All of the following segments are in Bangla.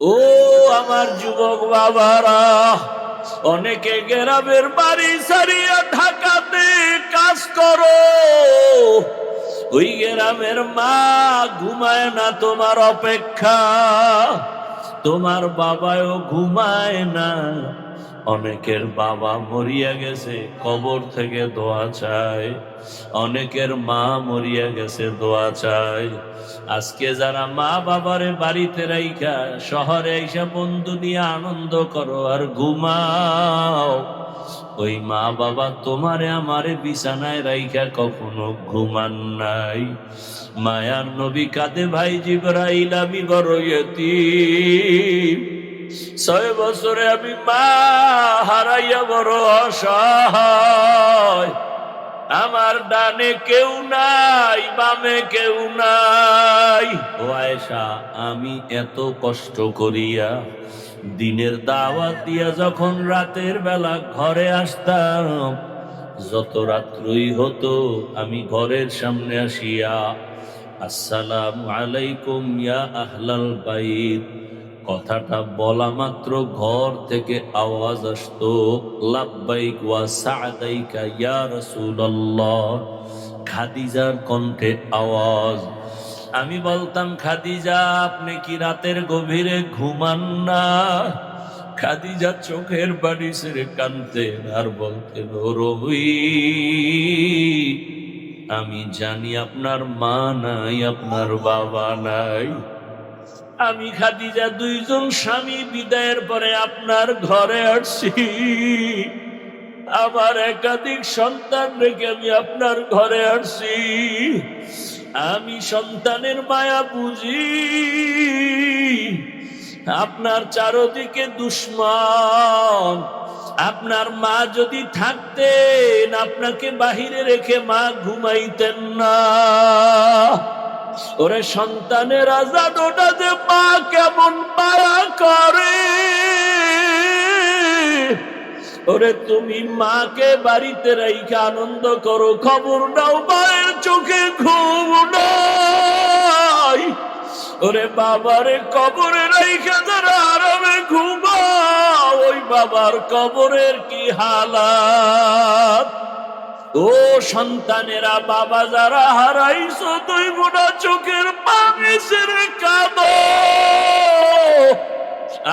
ও আমার যুবক বাবারা, অনেকে গ্রামের বাড়ি সারিয়া ঢাকাতে কাজ করো। ওই গ্রামের মা ঘুমায় না তোমার অপেক্ষা, তোমার বাবায়ও ঘুমায় না। অনেকের বাবা মরিয়া গেছে, কবর থেকে দোয়া চায়। অনেকের মা মরিয়া গেছে, দোয়া চায়। আজকে যারা মা বাবারে বাড়িতে রাইখা, শহরে এসে বন্ধু নিয়ে আনন্দ করো আর ঘুমাও। ওই মা বাবা তোমারে আমারে বিছানায় রাইখা কখনো ঘুমান নাই। মায়ার নবী কাঁদে, ভাই জিবরাইল, আমি বড় ছয় বছরে আমি মা হারাইয়া বড় অসহায়। আমার ডানে কেউ নাই, বামে কেউ নাই। ও আয়েশা, আমি এত কষ্ট করিয়া দিনের দাওয়াত দিয়া যখন রাতের বেলা ঘরে আসতাম, যত রাত্রই হতো আমি ঘরের সামনে আসিয়া, আসসালাম আলাইকুম ইয়া আহলাল বাইত। কথাটা বলা মাত্র ঘর থেকে আওয়াজ আসতো, লাব্বাইক খাদিজার কণ্ঠে আওয়াজ, আমি বলতাম, খাদিজা, আপনি কি রাতের গভীরে ঘুমান না? খাদিজা চোখের বাড়ি ছেড়ে কানতেন আর বলতেন রবি আমি জানি আপনার মা নাই, আপনার বাবা নাই। আমি খাদিজা দুইজন স্বামী বিদায়ের পরে আপনার ঘরে আসছি। আমার একাধিক সন্তান রেখে আমি আপনার ঘরে আসছি। আমি সন্তানের মায়া বুঝি। আপনার চারদিকে দুশ্মন। আপনার মা যদি থাকতেন, আপনাকে বাহিরে রেখে মা ঘুমাইতেন না। ওরে সন্তানের আজাদ ওটা যে মা কেমন মায়া করে। ওরে তুমি মাকে বাড়িতে রাইখে আনন্দ করো, খবর নাও মায়ের চোখে ঘুম নাই। ওরে বাবারে কবরে রাইখে যারা আরামে ঘুমাও, ওই বাবার কবরের কি হালাত? ও সন্তানেরা, বাবা যারা হারাইছো তুই মোটা চোখের ছেড়ে কাঁদো।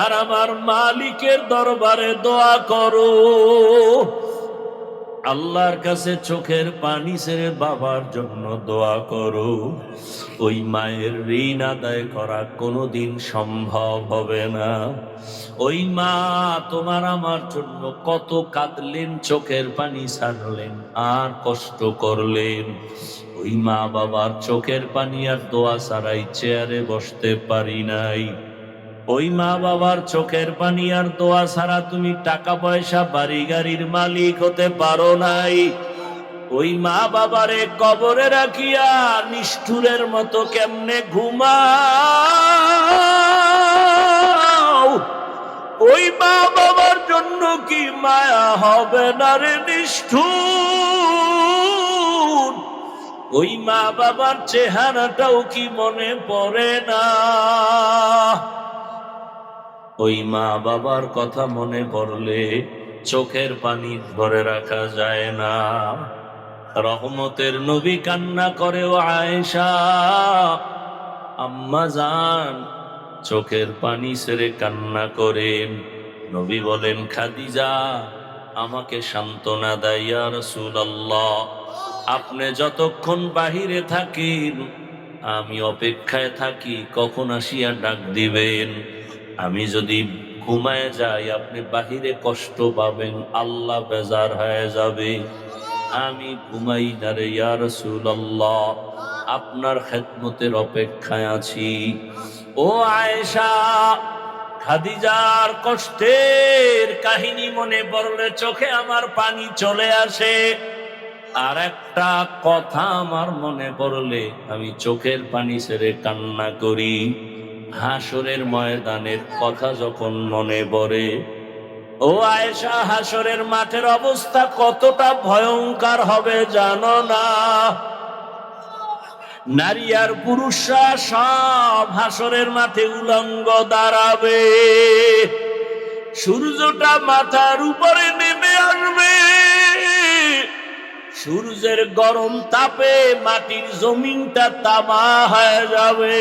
আর আমার মালিকের দরবারে দোয়া করো। আল্লাহর কাছে চোখের পানি ছেড়ে বাবার জন্য দোয়া করো। ওই মায়ের ঋণ আদায় করা কোনোদিন সম্ভব হবে না। ওই মা, তোমার আমার জন্য কত কাঁদলেন, চোখের পানি ছাড়লেন, আর কষ্ট করলেন। ওই মা বাবার চোখের পানি আর দোয়া ছাড়াই চেয়ারে বসতে পারি নাই। ওই মা বাবার চোখের পানি আর দোয়া ছাড়া তুমি টাকা পয়সা বাড়ি গাড়ির মালিক হতে পারো নাই। ওই মা বাবারে কবরে রাখিয়া নিষ্ঠুরের মতো কেমনে ঘুমাও? ওই মা বাবার জন্য কি মায়া হবে না রে নিষ্ঠুর? ওই মা বাবার চেহারাটাও কি মনে পড়ে না? ওই মা বাবার কথা মনে পড়লে চোখের পানি ধরে রাখা যায় না। রহমতের নবী কান্না করে, ও আয়েশা, আম্মা যান। চোখের পানি ছেড়ে কান্না করেন। নবী বলেন, খাদিজা, আমাকে সান্ত্বনা দেয়া রসুল্লাহ আপনি যতক্ষণ বাহিরে থাকেন, আমি অপেক্ষায় থাকি, কখন আসিয়া ডাক দিবেন? আমি যদি ঘুমায় যাই, আপনি বাহিরে কষ্ট পাবেন, আল্লাহ বেজার হয়ে যাবে। আমি ঘুমাই না রে, ইয়া রাসূলুল্লাহ, আপনার খেদমতের অপেক্ষায় আছি। ও আয়েশা, খাদিজার কষ্টের কাহিনী মনে পড়লে চোখে আমার পানি চলে আসে। আর একটা কথা আমার মনে পড়লে, আমি চোখের পানি ছেড়ে কান্না করি। হাসরের ময়দানের কথা যখন মনে পড়ে, ও আয়েশা, হাসরের মাঠের অবস্থা কতটা ভয়ঙ্কর হবে জানো না? নারী আর পুরুষরা সব হাসরের মাঠে উলঙ্গ দাঁড়াবে। সূর্যটা মাথার উপরে নেমে আসবে। সূর্যের গরম তাপে মাটির জমিনটা তামা হয়ে যাবে।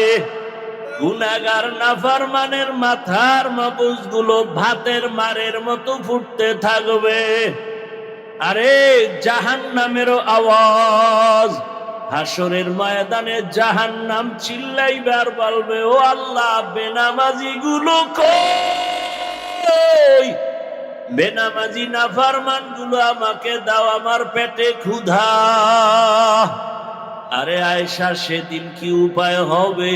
গুনাগার নাফারমানের মাথার মগজগুলো ভাতের মারের মতো ফুটতে থাকবে। আরে জাহান নামেরও আওয়াজ। হাসরের ময়দানে জাহান নাম চিল্লাইবার বলবে, ও আল্লাহ বেনামাজি গুলো বেনামাজি নাফারমানগুলো আমাকে দাও, আমার পেটে ক্ষুধা। আরে আয়সা সেদিন কি উপায় হবে?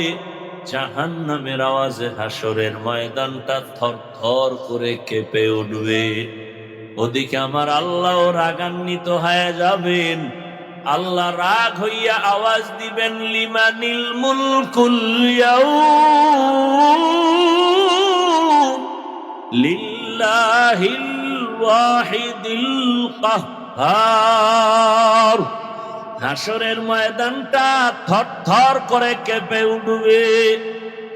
জাহান নামের আওয়াজে হাসরের ময়দানটা থর থর করে কেঁপে উঠবে। ওদিকে আমার আল্লাহ রাগান্বিত হয়ে যাবেন। আল্লাহ রাগ হইয়া আওয়াজ দিবেন, লিমানিল মুলকুল লিল্লাহিল ওয়াহিদিল কাহ্হার হাসরের ময়দানটা থর থর করে কেঁপে উঠবে।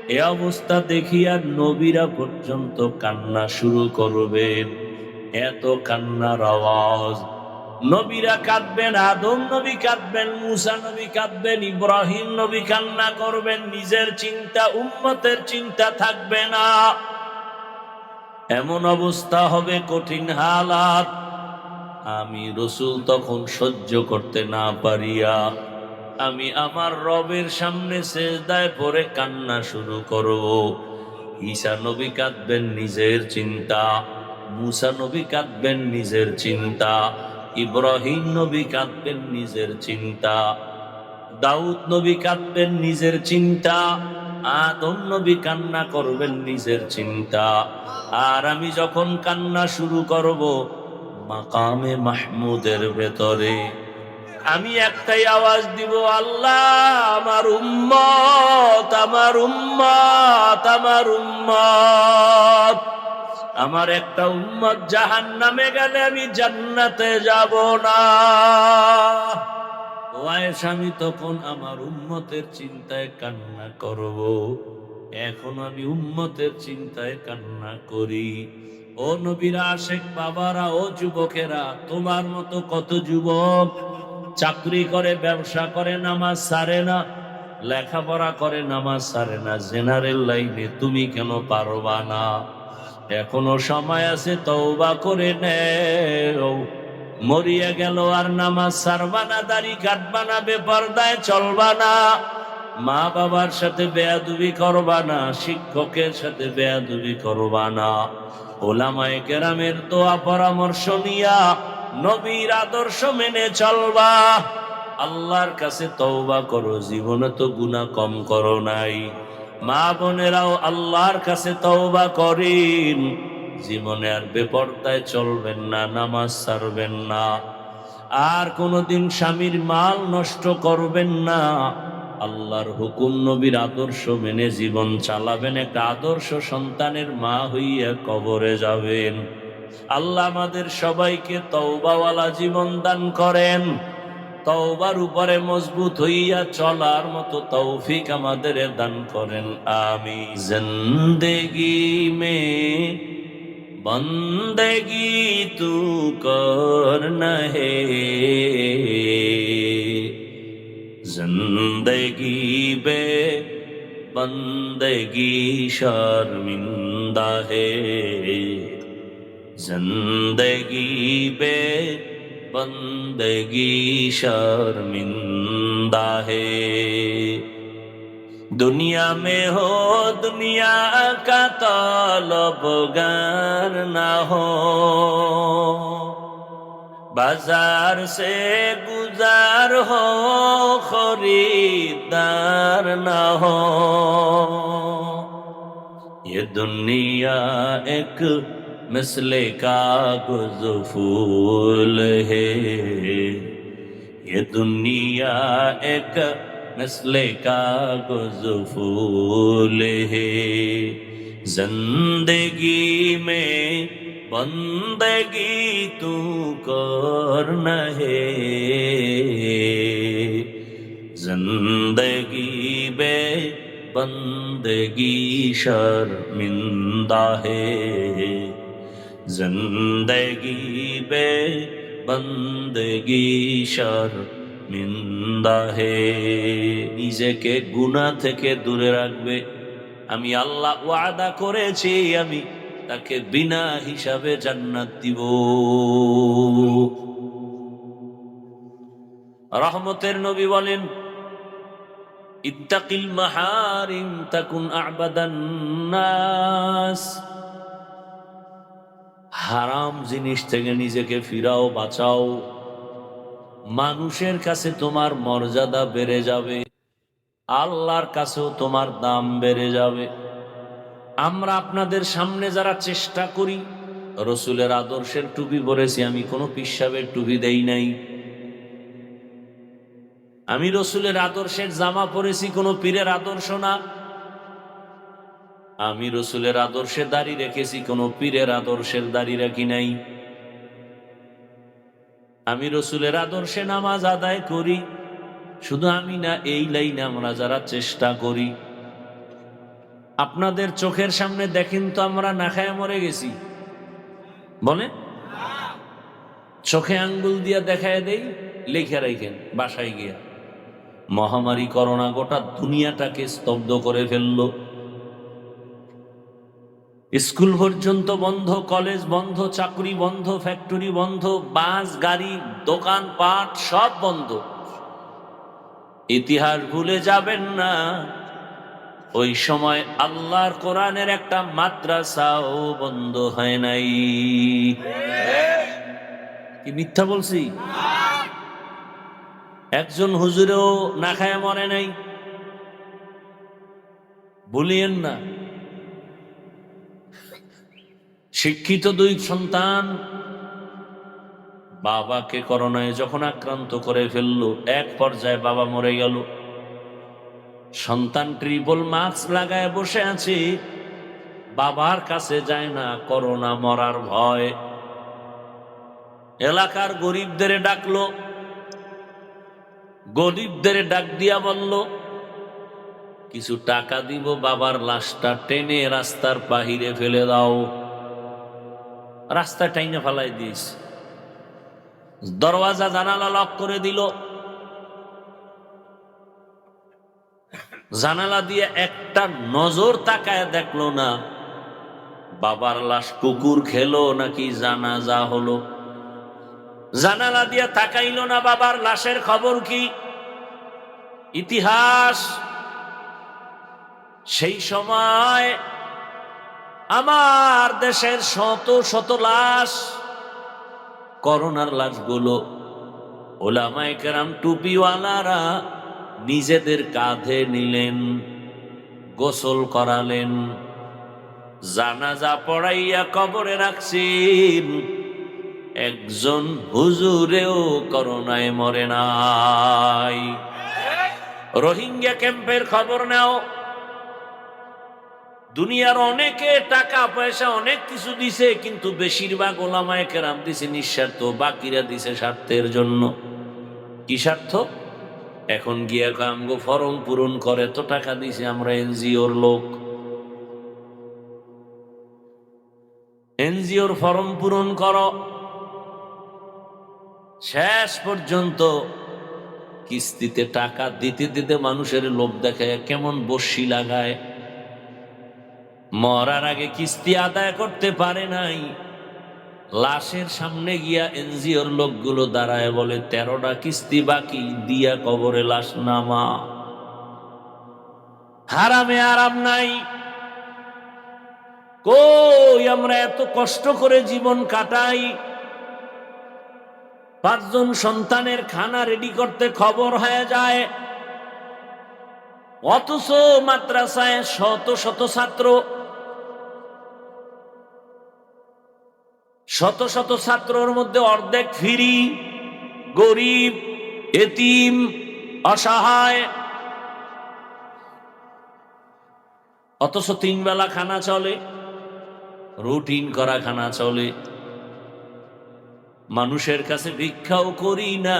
এ অবস্থা দেখিয়া নবীরা পর্যন্ত কান্না শুরু করবেন। এত কান্নার আওয়াজ। নবীরা কাঁদবেন, আদম নবী কাঁদবেন, মুসা নবী কাঁদবেন, ইব্রাহিম নবী কান্না করবেন, নিজের চিন্তা, উম্মতের চিন্তা থাকবে না। এমন অবস্থা হবে কঠিন হালাত। আমি রসুল তখন সহ্য করতে না পারিয়া, আমি আমার রবের সামনে সেজদায় পরে কান্না শুরু করব। ঈসা নবী কাঁদবেন নিজের চিন্তা, মুসা নবী কাঁদবেন নিজের চিন্তা, ইব্রাহিম নবী কাঁদবেন নিজের চিন্তা, দাউদ নবী কাঁদবেন নিজের চিন্তা, আদম নবী কান্না করবেন নিজের চিন্তা। আর আমি যখন কান্না শুরু করব মাকামে মাহমুদের ভেতরে। আমি একটাই আওয়াজ দিব, আল্লাহ, আমার উম্মত আমার উম্মত আমার উম্মত। আমার একটা উম্মত জাহান নামে গেলে আমি জান্নাতে যাব না। ওয়াইস আমি তখন আমার উম্মতের চিন্তায় কান্না করব। এখন আমি উম্মতের চিন্তায় কান্না করি। ও নবীরা, আশেক বাবারা, ও যুবকেরা, তোমার মতো কত যুবক চাকরি করে, ব্যবসা করে, নামাজ সারে না, লেখাপড়া করে, নামাজ সারে না, জেনারেল লাইনে তুমি কেন পারবা না? এখনও সময় আছে, তওবা করে নেও। মরিয়া গেল, আর নামাজ সারবা না, দাড়ি কাটবা না, বেপরদায় চলবা না। মা বাবার সাথে বেয়াদুবি করবা না, শিক্ষকের সাথে বেয়াদুবি করবা না। ওলামায়ে কেরামের দোয়া পরামর্শ নিয়া নবীর আদর্শ মেনে চলবা। আল্লাহর কাছে তওবা করো, জীবনে তো গুনাহ কম করো নাই। মা বোনেরাও আল্লাহর কাছে তওবা করেন। জীবনে আর বেপর্দায় চলবেন না, নামাজ ছাড়বেন না। আর কোনোদিন স্বামীর মাল নষ্ট করবেন না। আল্লাহর হুকুম নবীর আদর্শ মেনে জীবন চালাবেন। একটা আদর্শ সন্তানের মা হইয়া কবরে যাবেন। আল্লাহ আমাদের সবাইকে তওবাওয়ালা জীবন দান করেন। তওবার উপরে মজবুত হইয়া চলার মতো তৌফিক আমাদের দান করেন। আমি জিন্দেগি মে বন্দেগি তু করনা زندگی بے بندگی شرمندہ ہے زندگی بے بندگی شرمندہ ہے دنیا میں ہو دنیا کا طالب گر نہ ہو بازار سے گزار ہو، خریدار نہ ہو۔ یہ دنیا ایک مثل کا گزفول ہے۔ یہ دنیا ایک مثل کا گزفول ہے۔ زندگی میں বন্দগি তু কর হে জগি বে বন্দগি শর্মিন্দা হে। জগি বে বন্দগি নিন্দা হে। নিজেকে গুনা থেকে দূরে রাখবে। আমি আল্লাহ ওয়াদা করেছি, আমি তাকে বিনা হিসাবে জান্নাত দিব। রহমতের নবী বলেন, ইত্তাকিল মাহারিম তাকুন হারাম জিনিস থেকে নিজেকে ফিরাও, বাঁচাও। মানুষের কাছে তোমার মর্যাদা বেড়ে যাবে, আল্লাহর কাছেও তোমার দাম বেড়ে যাবে। আমরা আপনাদের সামনে যারা চেষ্টা করি, রসুলের আদর্শের টুপি পরেছি, আমি কোনো পিসাবের টুপি দেই নাই। আমি রসুলের আদর্শের জামা পরেছি, কোনো পীরের আদর্শ না। আমি রসুলের আদর্শে দাড়ি রেখেছি, কোনো পীরের আদর্শের দাড়ি রাখি নাই। আমি রসুলের আদর্শে নামাজ আদায় করি, শুধু আমি না, এই লাইনে আমরা যারা চেষ্টা করি আপনাদের চোখের সামনে দেখেন তো আমরা না খায় মরে গেছি। বলে চোখে আঙ্গুল দিয়া দেখায় দেই, লেখা রাখেন বাসায় গিয়া। মহামারী করোনা গোটা দুনিয়াটাকে স্তব্ধ করে ফেলল। স্কুল পর্যন্ত বন্ধ, কলেজ বন্ধ, চাকরি বন্ধ, ফ্যাক্টরি বন্ধ, বাস, গাড়ি, দোকান, পাট, সব বন্ধ। ইতিহাস ভুলে যাবেন না। ওই সময় আল্লাহর কোরআনের একটা মাদ্রাসাও বন্ধ হয় নাই। কি মিথ্যা বলছি? একজন হুজুরেও না খায় মরে নাই। বলিয়েন না। শিক্ষিত দুই সন্তান বাবাকে করোনায় যখন আক্রান্ত করে ফেলল, এক পর্যায়ে বাবা মরে গেল। সন্তান ট্রিপল মাস্ক লাগায় বসে আছি। বাবার কাছে যায় না করোনা মরার ভয়। এলাকার গরিবদের ডাকলো। গরিবদের ডাক দিয়া বলল, কিছু টাকা দিব বাবার লাশটা টেনে রাস্তার বাহিরে ফেলে দাও। রাস্তা টাইনে ফেলাই দিস দরওয়াজা জানালা লক করে দিল। জানালা দিয়ে একটা নজর তাকায় দেখল না। বাবার লাশ কুকুর খেলো নাকি জানাজা হলো? জানালা দিয়ে তাকাইলো না বাবার লাশের খবর কি? ইতিহাস। সেই সময় আমার দেশের শত শত লাশ, করোনার লাশগুলো ওলামায় কেরাম টুপিওয়ালারা নিজেদের কাঁধে নিলেন, গোসল করালেন, জানাজা পড়াইয়া কবরে রাখছেন। একজন হুজুরেও করোনায় মরে নাই। রোহিঙ্গা ক্যাম্পের খবর নাও। দুনিয়ার অনেকে টাকা, পয়সা, অনেক কিছু দিছে, কিন্তু বেশিরভাগ ওলামায় কেরাম দিছে নিঃস্বার্থ, বাকিরা দিছে স্বার্থের জন্য। কি স্বার্থ? এখন গিয়া কামগো ফর্ম পূরণ করে, তো টাকা দিছে আমরা এনজিওর লোক। এনজিওর ফর্ম পূরণ কর। শেষ পর্যন্ত কিস্তিতে টাকা দিতে দিতে মানুষের লোভ দেখায়, কেমন বসি লাগায়। মরার আগে কিস্তি আদায় করতে পারে নাই। লাশের সামনে গিয়া এনজিওর লোকগুলো দাঁড়ায় বলে, তেরোটা কিস্তি বাকি, দিয়া কবরে লাশ নামা। হারামে আরাম নাই। কই আমরা এত কষ্ট করে জীবন কাটাই? পাঁচজন সন্তানের খানা রেডি করতে খবর হয়ে যায়। অথচ মাদ্রাসায় শত শত ছাত্র শত শত ছাত্রর মধ্যে অর্ধেক ফিরি, গরিব, এতিম, অসহায়। অথচ তিন বেলা খানা চলে, রুটিন করা খানা চলে। মানুষের কাছে ভিক্ষাও করি না,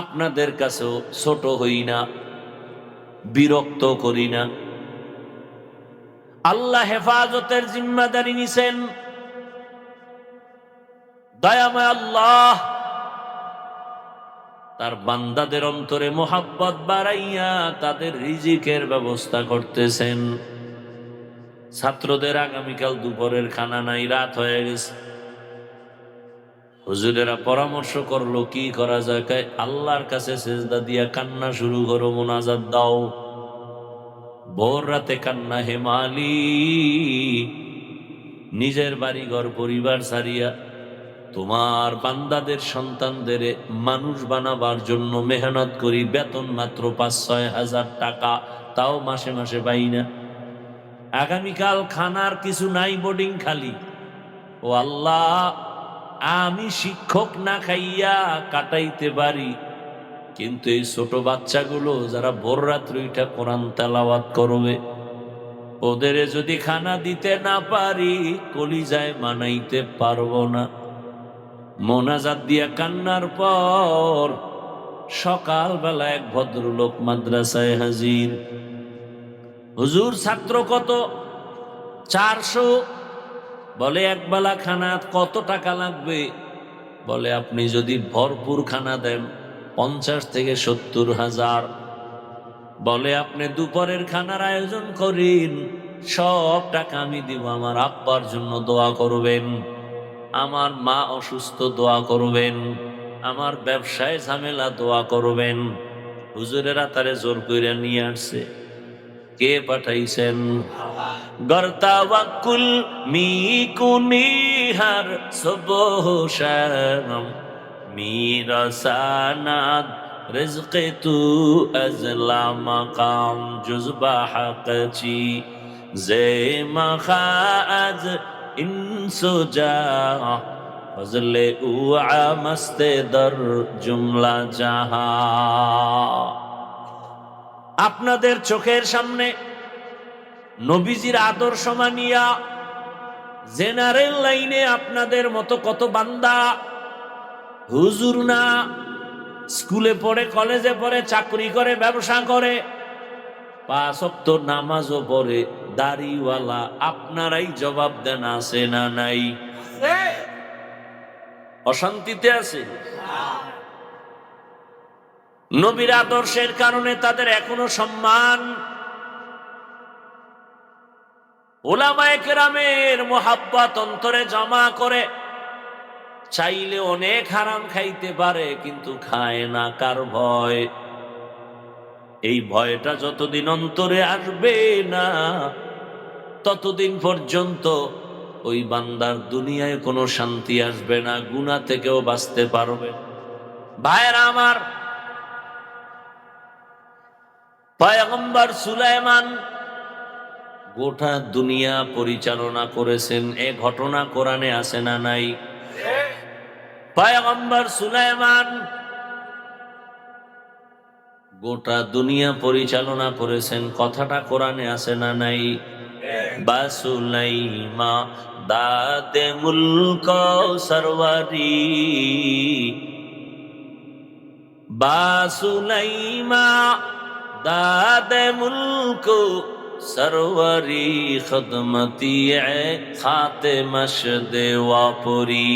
আপনাদের কাছেও ছোট হই না, বিরক্ত করি না। আল্লাহ হেফাজতের জিম্মাদারি নিছেন। দয়াময় আল্লাহ তার বান্দাদের অন্তরে মোহাব্বত বাড়াইয়া তাদের রিজিকের ব্যবস্থা করতেছেন। ছাত্রদের আগামীকাল দুপুরের খানা নাই, রাত হয়ে গেছে। হুজুরেরা পরামর্শ করল, কি করা যায়? আল্লাহর কাছে সেজদা দিয়া কান্না শুরু করো, মোনাজাত দাও। ভোর রাতে কান্না হেমালি নিজের বাড়িঘর, পরিবার সারিয়া তোমার বান্দাদের সন্তানদের মানুষ বানাবার জন্য মেহনত করি, বেতন মাত্র পাঁচ, ছয় হাজার টাকা। তাও মাসে মাসে পাই না। আগামীকাল খানার কিছু নাই বোর্ডিং খালি। ও আল্লাহ, আমি শিক্ষক না খাইয়া কাটাইতে পারি কিন্তু এই ছোট বাচ্চাগুলো যারা ভোর রাত্রে উঠা কোরআন তেলাওয়াত করবে, ওদের যদি খানা দিতে না পারি, কলিজায় মানাইতে পারব না। মোনাজাত দিয়া কান্নার পর সকালবেলা এক ভদ্রলোক মাদ্রাসায় হাজির। হুজুর, ছাত্র কত? চারশো। বলে একবেলা খানা কত টাকা লাগবে? বলে, আপনি যদি ভরপুর খানা দেন। পঞ্চাশ থেকে সত্তর হাজার। বলে, আপনি দুপুরের খানার আয়োজন করেন। সব টাকা আমি দিব। আমার আব্বার জন্য দোয়া করবেন। আমার মা অসুস্থ, দোয়া করবেন। আমার ব্যবসায় ঝামেলা, দোয়া করবেন। হুজুরেরা তারে জোর করে নিয়ে আসছে। কে পাঠাইছেন? গর্তা ওয়াকুল মি কুনিহার মিরাসানাদ রিজক তু আজলা মাকাম জুজবা হাকচি জে মখাজ ইনসুজা ফজলে উআ মস্তে দর জুমলা জাহা আপনাদের চোখের সামনে নবীজির আদর্শ মানিয়া জেনারেল লাইনে আপনাদের মতো কত বান্দা হুজুর না স্কুলে পড়ে, কলেজে পড়ে, চাকরি করে, ব্যবসা করে। নামাজও পড়ে, দাড়িওয়ালা আপনারাই জবাব দেন না নাই? অশান্তিতে আছে? নবীর আদর্শের কারণে তাদের এখনও সম্মান। ওলামায়ে কেরামের মোহাব্বত অন্তরে জমা করে চাইলে অনেক হারাম খাইতে পারে, কিন্তু খায় না কার ভয়? এই ভয়টা যতদিন অন্তরে আসবে না, ততদিন পর্যন্ত ওই বান্দার দুনিয়ায় কোনো শান্তি আসবে না গুণা থেকেও বাঁচতে পারবে। ভাইয়েরা আমার, পয়গম্বর সুলাইমান গোটা দুনিয়া পরিচালনা করেছেন, এ ঘটনা কোরআনে আসে না নাই? পয়গম্বর সুলাইমান গোটা দুনিয়া পরিচালনা করেছেন। কথাটা কোরআনে আছে না নাই? বাসুলাইমা দাদে মুলক সরওয়ারি। বাসুলাইমা দাদে মুলক সরওয়ারি খদমতি খাতে মশদ ওয়াপুরি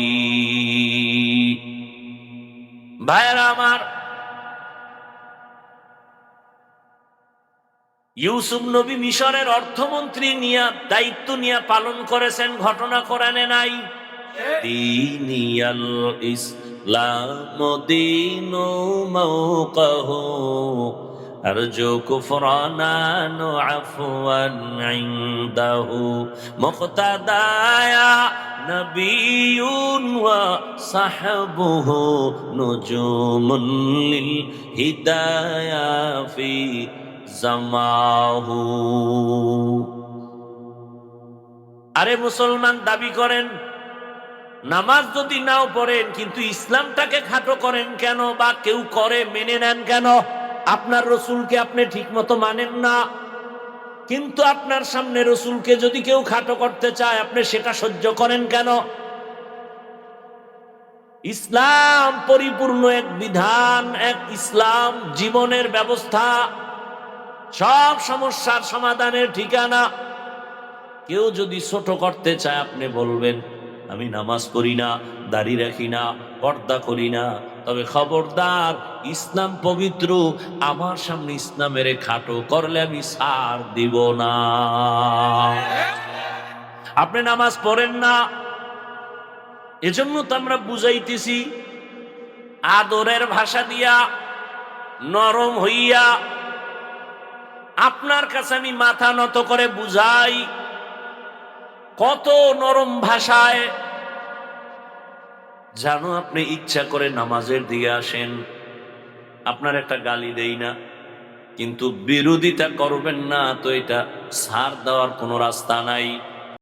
ভাইরা আমার, ইউসুফ নবী মিশরের অর্থমন্ত্রী নিয়ে, দায়িত্ব নিয়ে পালন করেছেন, ঘটনা কোরআনে নাই। দিনিয়াল ইসলাম দিন মৌকহ أرجو كفرانا عفوا عنده مقتدايا نبي وصحبه نجوم للهدايا في জামাহু আরে মুসলমান দাবি করেন নামাজ যদি নাও পড়েন কিন্তু ইসলামটাকে খাটো করেন কেন বা কেউ করে মেনে নেন কেন আপনার রসুলকে আপনি ঠিক মতো মানেন না। কিন্তু আপনার সামনে রসুলকে যদি কেউ খাটো করতে চায়, আপনি সেটা সহ্য করেন কেন? ইসলাম পরিপূর্ণ এক বিধান, এক ইসলাম জীবনের ব্যবস্থা। সব সমস্যার সমাধানের ঠিকানা। কেউ যদি ছোট করতে চায়, আপনি বলবেন, আমি নামাজ পড়ি না। দাড়ি রাখি না, পর্দা করি না। তবে খবরদার, ইসলাম পবিত্র, আমার সামনে ইসলামের খাটো করলে আমি সার দিব না। আপনি নামাজ পড়েন না, এজন্য তো আমরা বুঝাইতেছি, আদরের ভাষা দিয়া, নরম হইয়া, আপনার কাছে আমি মাথা নত করে বুঝাই, কত নরম ভাষায় জানো আপনি ইচ্ছা করে নামাজের দিকে আসেন, আপনার একটা গালি দেই না, কিন্তু বিরোধিতা করবেন না, তো এটা সার দেওয়ার কোনো রাস্তা নাই।